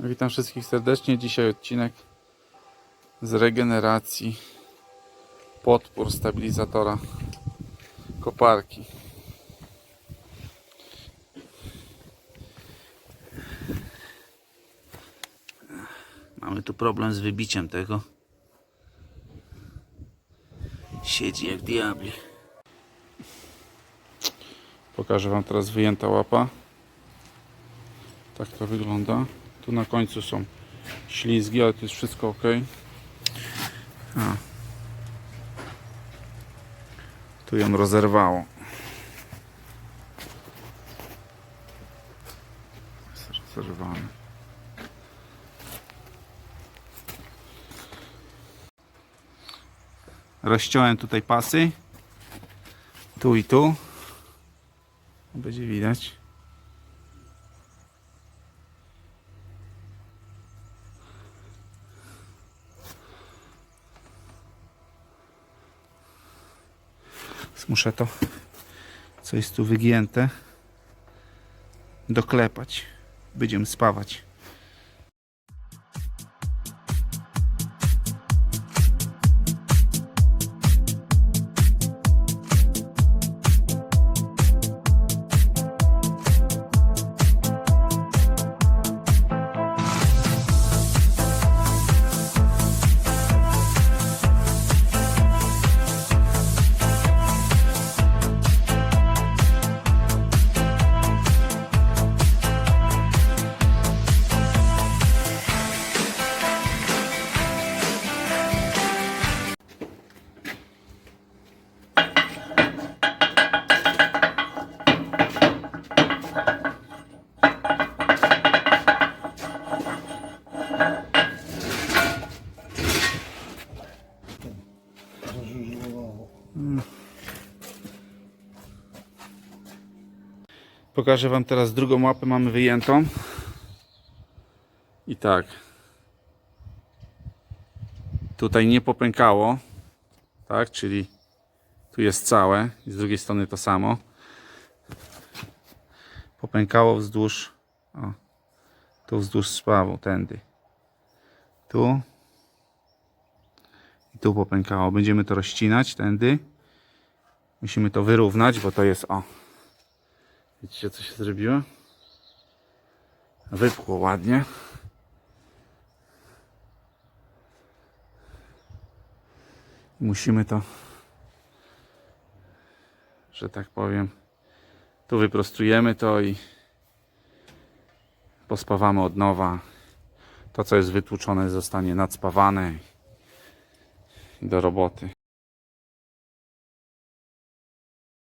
Witam wszystkich serdecznie. Dzisiaj odcinek z regeneracji podpór stabilizatora koparki. Mamy tu problem z wybiciem tego. Siedzi jak diabli. Pokażę Wam teraz wyjęta łapa. Tak to wygląda. Tu na końcu są ślizgi, ale to jest wszystko ok. A. Tu ją rozerwało. Jest rozerwane. Rozciąłem tutaj pasy. Tu i tu. Będzie widać. Muszę to, co jest tu wygięte, doklepać. Będziemy spawać. Pokażę Wam teraz drugą łapę, mamy wyjętą. I tak. Tutaj nie popękało. Tak, czyli tu jest całe i z drugiej strony to samo. Popękało wzdłuż, o, tu wzdłuż spawu, tędy. Tu. I tu popękało. Będziemy to rozcinać tędy. Musimy to wyrównać, bo to jest, o, Widzicie co się zrobiło? Wypchło ładnie. Musimy to, że tak powiem, tu wyprostujemy to i pospawamy od nowa. To co jest wytłuczone zostanie nadspawane do roboty.